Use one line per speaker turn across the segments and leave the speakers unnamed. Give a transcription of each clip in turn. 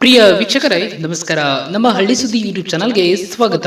ಪ್ರಿಯ ವೀಕ್ಷಕರೇ, ನಮಸ್ಕಾರ. ನಮ್ಮ ಹಳ್ಳಿ ಸುದ್ದಿ ಯೂಟ್ಯೂಬ್ ಚಾನಲ್ಗೆ ಸ್ವಾಗತ.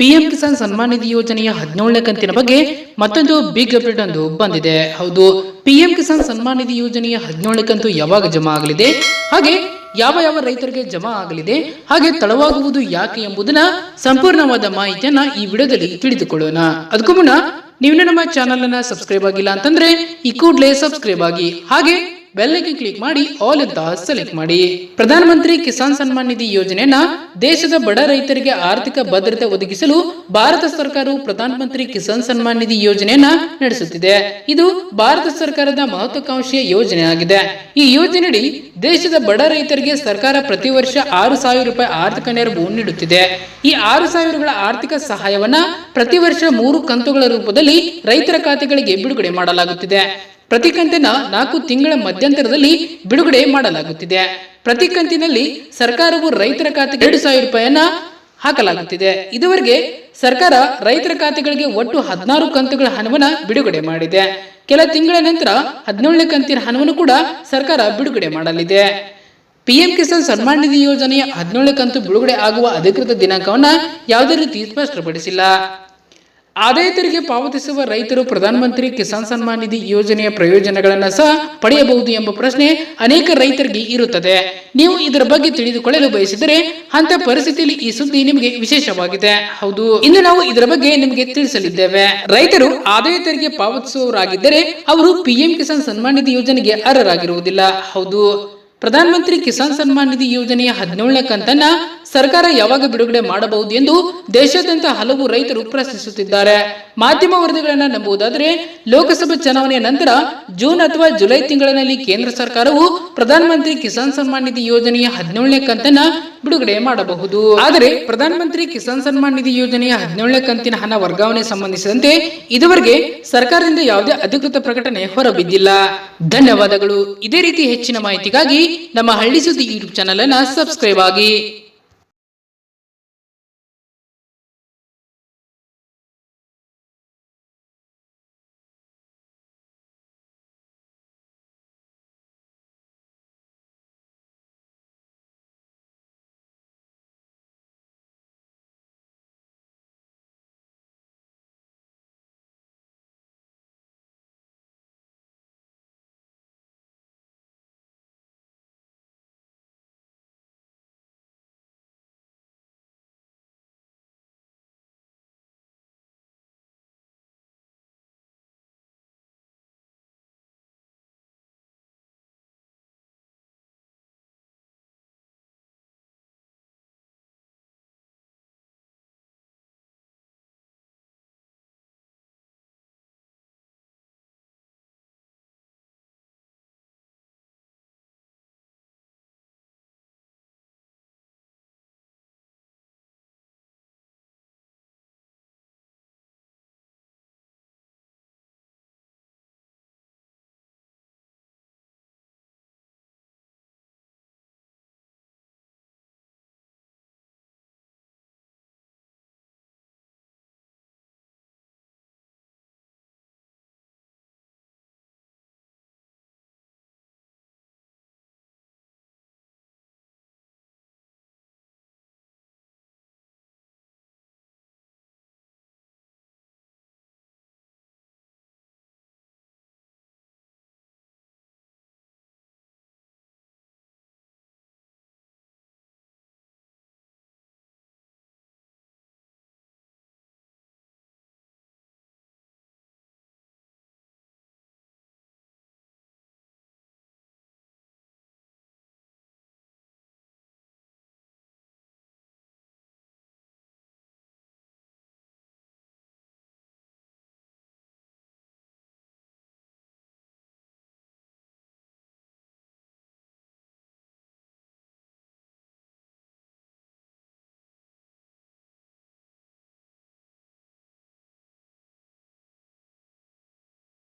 ಪಿಎಂ ಕಿಸಾನ್ ಸನ್ಮಾನ್ ನಿಧಿ ಯೋಜನೆಯ ಹದಿನೇಳನೇ ಕಂತಿನ ಬಗ್ಗೆ ಮತ್ತೊಂದು ಬಿಗ್ ಅಪ್ಡೇಟ್ ಒಂದು ಬಂದಿದೆ. ಹೌದು, ಪಿಎಂ ಕಿಸಾನ್ ಸನ್ಮಾನ್ ನಿಧಿ ಯೋಜನೆಯ ಹದಿನೇಳನೇ ಕಂತು ಯಾವಾಗ ಜಮಾ ಆಗಲಿದೆ? ಹಾಗೆ ಯಾವ ಯಾವ ರೈತರಿಗೆ ಜಮಾ ಆಗಲಿದೆ? ಹಾಗೆ ತಡವಾಗುವುದು ಯಾಕೆ ಎಂಬುದನ್ನ ಸಂಪೂರ್ಣವಾದ ಮಾಹಿತಿಯನ್ನ ಈ ವಿಡಿಯೋದಲ್ಲಿ ತಿಳಿದುಕೊಳ್ಳೋಣ. ಅದಕ್ಕೂ ಮುನ್ನ ನೀವು ನಮ್ಮ ಚಾನಲ್ ಅನ್ನ ಸಬ್ಸ್ಕ್ರೈಬ್ ಆಗಿಲ್ಲ ಅಂತಂದ್ರೆ ಈ ಕೂಡಲೇ ಸಬ್ಸ್ಕ್ರೈಬ್ ಆಗಿ. ಹಾಗೆ ಬೆಲ್ಲೈಕನ್ ಕ್ಲಿಕ್ ಮಾಡಿ ಆಲ್ ಅಂತ ಸೆಲೆಕ್ಟ್ ಮಾಡಿ. ಪ್ರಧಾನಮಂತ್ರಿ ಕಿಸಾನ್ ಸನ್ಮಾನ್ ನಿಧಿ ಯೋಜನೆಯನ್ನ ದೇಶದ ಬಡ ರೈತರಿಗೆ ಆರ್ಥಿಕ ಭದ್ರತೆ ಒದಗಿಸಲು ಭಾರತ ಸರ್ಕಾರವು ಪ್ರಧಾನಮಂತ್ರಿ ಕಿಸಾನ್ ಸನ್ಮಾನ್ ನಿಧಿ ಯೋಜನೆಯನ್ನ ನಡೆಸುತ್ತಿದೆ. ಇದು ಭಾರತ ಸರ್ಕಾರದ ಮಹತ್ವಾಕಾಂಕ್ಷೆಯ ಯೋಜನೆ ಆಗಿದೆ. ಈ ಯೋಜನೆಯಡಿ ದೇಶದ ಬಡ ರೈತರಿಗೆ ಸರ್ಕಾರ ಪ್ರತಿ ವರ್ಷ ಆರು ಸಾವಿರ ರೂಪಾಯಿ ಆರ್ಥಿಕ ನೆರವು ನೀಡುತ್ತಿದೆ. ಈ ಆರು ಸಾವಿರಗಳ ಆರ್ಥಿಕ ಸಹಾಯವನ್ನ ಪ್ರತಿ ವರ್ಷ ಮೂರು ಕಂತುಗಳ ರೂಪದಲ್ಲಿ ರೈತರ ಖಾತೆಗಳಿಗೆ ಬಿಡುಗಡೆ ಮಾಡಲಾಗುತ್ತಿದೆ. ಪ್ರತಿ ಕಂತಿನ ನಾಲ್ಕು ತಿಂಗಳ ಮಧ್ಯಂತರದಲ್ಲಿ ಬಿಡುಗಡೆ ಮಾಡಲಾಗುತ್ತಿದೆ. ಪ್ರತಿ ಕಂತಿನಲ್ಲಿ ಸರ್ಕಾರವು ರೈತರ ಖಾತೆಗೆ ಎರಡು ಸಾವಿರ ರೂಪಾಯಿಯನ್ನ ಹಾಕಲಾಗುತ್ತಿದೆ. ಇದುವರೆಗೆ ಸರ್ಕಾರ ರೈತರ ಖಾತೆಗಳಿಗೆ ಒಟ್ಟು ಹದಿನಾರು ಕಂತುಗಳ ಹಣವನ್ನು ಬಿಡುಗಡೆ ಮಾಡಿದೆ. ಕೆಲ ತಿಂಗಳ ನಂತರ ಹದಿನೇಳನೇ ಕಂತಿನ ಹಣವನ್ನು ಕೂಡ ಸರ್ಕಾರ ಬಿಡುಗಡೆ ಮಾಡಲಿದೆ. ಪಿಎಂ ಕಿಸಾನ್ ಸನ್ಮಾನ್ ನಿಧಿ ಯೋಜನೆಯ ಹದಿನೇಳನೇ ಕಂತು ಬಿಡುಗಡೆ ಆಗುವ ಅಧಿಕೃತ ದಿನಾಂಕವನ್ನ ಯಾವುದೇ ರೀತಿ ಸ್ಪಷ್ಟಪಡಿಸಿಲ್ಲ. ಆದಾಯ ತೆರಿಗೆ ಪಾವತಿಸುವ ರೈತರು ಪ್ರಧಾನಮಂತ್ರಿ ಕಿಸಾನ್ ಸನ್ಮಾನ್ ನಿಧಿ ಯೋಜನೆಯ ಪ್ರಯೋಜನಗಳನ್ನು ಸಹ ಪಡೆಯಬಹುದು ಎಂಬ ಪ್ರಶ್ನೆ ಅನೇಕ ರೈತರಿಗೆ ಇರುತ್ತದೆ. ನೀವು ಇದರ ಬಗ್ಗೆ ತಿಳಿದುಕೊಳ್ಳಲು ಬಯಸಿದರೆ ಅಂತ ಪರಿಸ್ಥಿತಿಯಲ್ಲಿ ಈ ಸುದ್ದಿ ನಿಮಗೆ ವಿಶೇಷವಾಗಿದೆ. ಹೌದು. ಇಂದು ನಾವು ಇದರ ಬಗ್ಗೆ ನಿಮಗೆ ತಿಳಿಸಲಿದ್ದೇವೆ. ರೈತರು ಆದಾಯ ತೆರಿಗೆ ಪಾವತಿಸುವವರಾಗಿದ್ದರೆ ಅವರು ಪಿಎಂ ಕಿಸಾನ್ ಸನ್ಮಾನ್ ನಿಧಿ ಯೋಜನೆಗೆ ಅರ್ಹರಾಗಿರುವುದಿಲ್ಲ. ಹೌದು. ಪ್ರಧಾನಮಂತ್ರಿ ಕಿಸಾನ್ ಸನ್ಮಾನ್ ನಿಧಿ ಯೋಜನೆಯ ಹದಿನೇಳನೇ ಕಂತನ್ನ ಸರ್ಕಾರ ಯಾವಾಗ ಬಿಡುಗಡೆ ಮಾಡಬಹುದು ಎಂದು ದೇಶಾದ್ಯಂತ ಹಲವು ರೈತರು ಪ್ರಶ್ನಿಸುತ್ತಿದ್ದಾರೆ. ಮಾಧ್ಯಮ ವರದಿಗಳನ್ನು ನಂಬುವುದಾದರೆ, ಲೋಕಸಭೆ ಚುನಾವಣೆಯ ನಂತರ ಜೂನ್ ಅಥವಾ ಜುಲೈ ತಿಂಗಳಿನಲ್ಲಿ ಕೇಂದ್ರ ಸರ್ಕಾರವು ಪ್ರಧಾನಮಂತ್ರಿ ಕಿಸಾನ್ ಸನ್ಮಾನ್ ನಿಧಿ ಯೋಜನೆಯ ಹದಿನೇಳನೇ ಕಂತನ್ನ ಬಿಡುಗಡೆ ಮಾಡಬಹುದು. ಆದರೆ ಪ್ರಧಾನಮಂತ್ರಿ ಕಿಸಾನ್ ಸನ್ಮಾನ್ ನಿಧಿ ಯೋಜನೆಯ ಹದಿನೇಳನೇ ಕಂತಿನ ಹಣ ವರ್ಗಾವಣೆ ಸಂಬಂಧಿಸಿದಂತೆ ಇದುವರೆಗೆ ಸರ್ಕಾರದಿಂದ ಯಾವುದೇ ಅಧಿಕೃತ ಪ್ರಕಟಣೆ ಹೊರಬಿದ್ದಿಲ್ಲ. ಧನ್ಯವಾದಗಳು. ಇದೇ ರೀತಿ ಹೆಚ್ಚಿನ ಮಾಹಿತಿಗಾಗಿ ನಮ್ಮ ಹಳ್ಳಿ ಸುದ್ದಿ ಯೂಟ್ಯೂಬ್ ಚಾನಲ್ ಅನ್ನ ಸಬ್ಸ್ಕ್ರೈಬ್ ಆಗಿ.